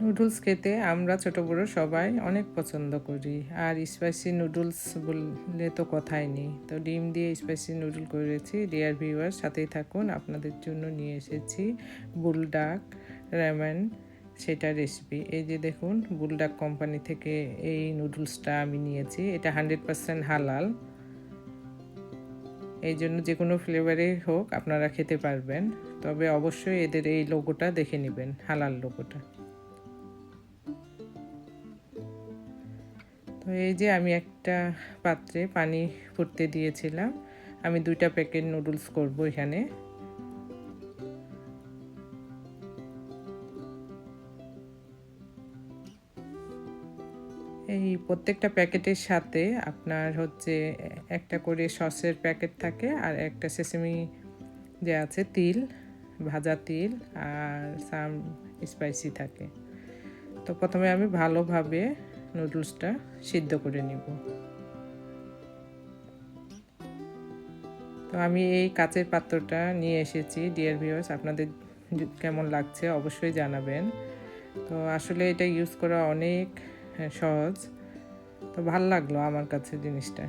Noodles খেতে আমরা ছোট বড় সবাই অনেক পছন্দ করি। আর স্পাইসি নুডলস বললে তো কথাই নেই। তো ডিম দিয়ে স্পাইসি নুডল করেছি। ডিয়ার ভিউয়ার সাথেই থাকুন। আপনাদের জন্য নিয়ে এসেছি বুলডাক রেমেন সেটা রেসিপি এই যে দেখুন, বুলডাক কোম্পানি থেকে এই নুডলসটা আমি নিয়েছি। এটা হান্ড্রেড পারসেন্ট হালাল। এই জন্য যে কোনো ফ্লেভারে হোক, আপনারা খেতে পারবেন। তবে অবশ্যই এদের এই লোগোটা দেখে নেবেন, হালাল লোগোটা তো এই যে আমি একটা পাত্রে পানি ফুটতে দিয়েছিলাম, আমি দুইটা প্যাকেট নুডলস করব এখানে। এই প্রত্যেকটা প্যাকেটের সাথে আপনার হচ্ছে একটা করে সসের প্যাকেট থাকে আর একটা সেসেমি যে আছে, তিল, ভাজা তিল আর সাম স্পাইসি থাকে। তো প্রথমে আমি ভালোভাবে নুডলসটা সিদ্ধ করে নিব। তো আমি এই কাচের পাত্রটা নিয়ে এসেছি ডিয়ার ভিউয়ার্স আপনাদের কেমন লাগছে অবশ্যই জানাবেন। তো আসলে এটা ইউজ করা অনেক সহজ। তো ভালো লাগল আমার কাছে জিনিসটা।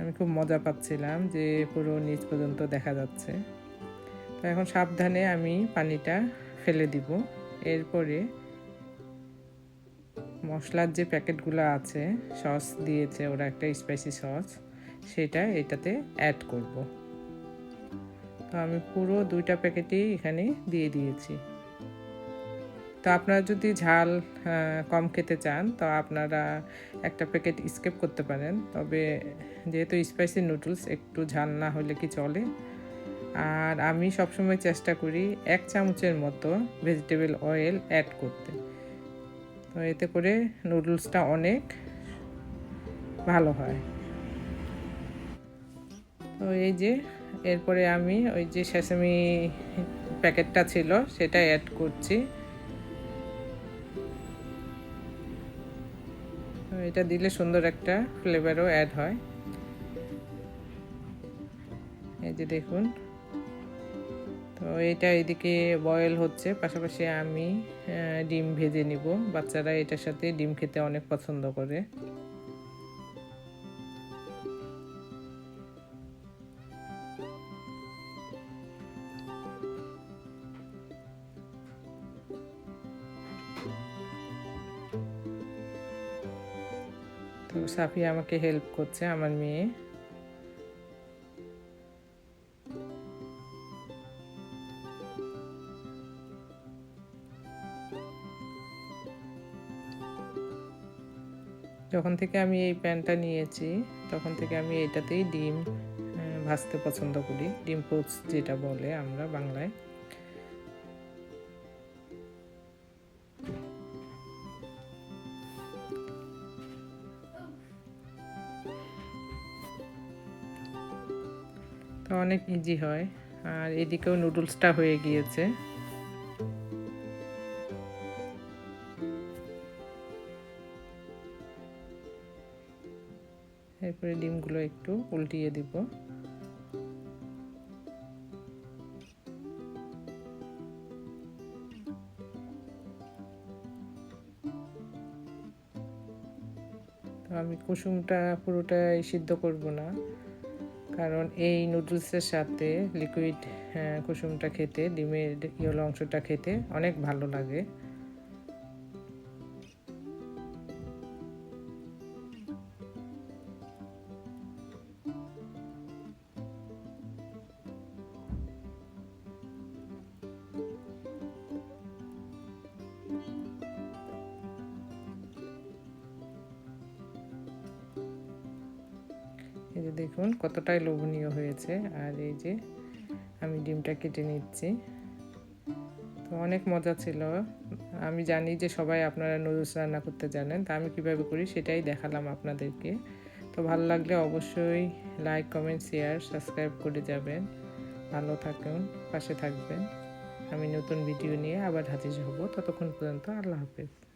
আমি খুব মজা পাচ্ছিলাম যে পুরো নিচ পর্যন্ত দেখা যাচ্ছে। তো এখন সাবধানে আমি পানিটা ফেলে দিব। এরপরে মশলার যে প্যাকেটগুলো আছে, সস দিয়েছে ওরা একটা স্পাইসি সস, সেটা এটাতে অ্যাড করব। তো আমি পুরো দুইটা প্যাকেটই এখানে দিয়ে দিয়েছি। তো আপনারা যদি ঝাল কম খেতে চান, তো আপনারা একটা প্যাকেট স্কেপ করতে পারেন। তবে যেহেতু স্পাইসি নুডলস একটু ঝাল না হলে কি চলে? আর আমি সবসময় চেষ্টা করি এক চামচের মতো ভেজিটেবল অয়েল অ্যাড করতে। তো এতে করে নুডলসটা অনেক ভালো হয়। তো এই যে, এরপরে আমি ওই যে সেসামি প্যাকেটটা ছিল, সেটা অ্যাড করছি। এটা দিলে সুন্দর একটা ফ্লেভারও অ্যাড হয়। এই যে দেখুন। তো এটা এদিকে বয়েল হচ্ছে, পাশাপাশি আমি ডিম ভেজে নিব। বাচ্চারা এটার সাথে ডিম খেতে অনেক পছন্দ করে। তো সাফি আমাকে হেল্প করছে, আমার মেয়ে। যখন থেকে আমি এই প্যানটা নিয়েছি, তখন থেকে আমি এটাতেই ডিম ভাজতে পছন্দ করি। ডিম পোচ যেটা বলে আমরা বাংলায়। তো অনেক ইজি হয়। আর এদিকেও নুডলসটা হয়ে গিয়েছে। এরপরে ডিমগুলো একটু উল্টিয়ে দিব। তো আমি কুসুমটা পুরোটাই সিদ্ধ করব না, কারণ এই নুডলসের সাথে লিকুইড কুসুমটা খেতে, ডিমের ইয়েলো অংশটা খেতে অনেক ভালো লাগে। এই যে দেখুন, কতটাই লোভনীয় হয়েছে। আর এই যে আমি ডিমটা কেটে নিচ্ছি। তো অনেক মজা ছিল। আমি জানি যে সবাই আপনারা নুডলস রান্না করতে জানেন, তা আমি কীভাবে করি সেটাই দেখালাম আপনাদেরকে। তো ভালো লাগলে অবশ্যই লাইক, কমেন্ট, শেয়ার, সাবস্ক্রাইব করে যাবেন। ভালো থাকুন, পাশে থাকবেন। আমি নতুন ভিডিও নিয়ে আবার হাজির হব। ততক্ষণ পর্যন্ত আল্লাহ হাফেজ।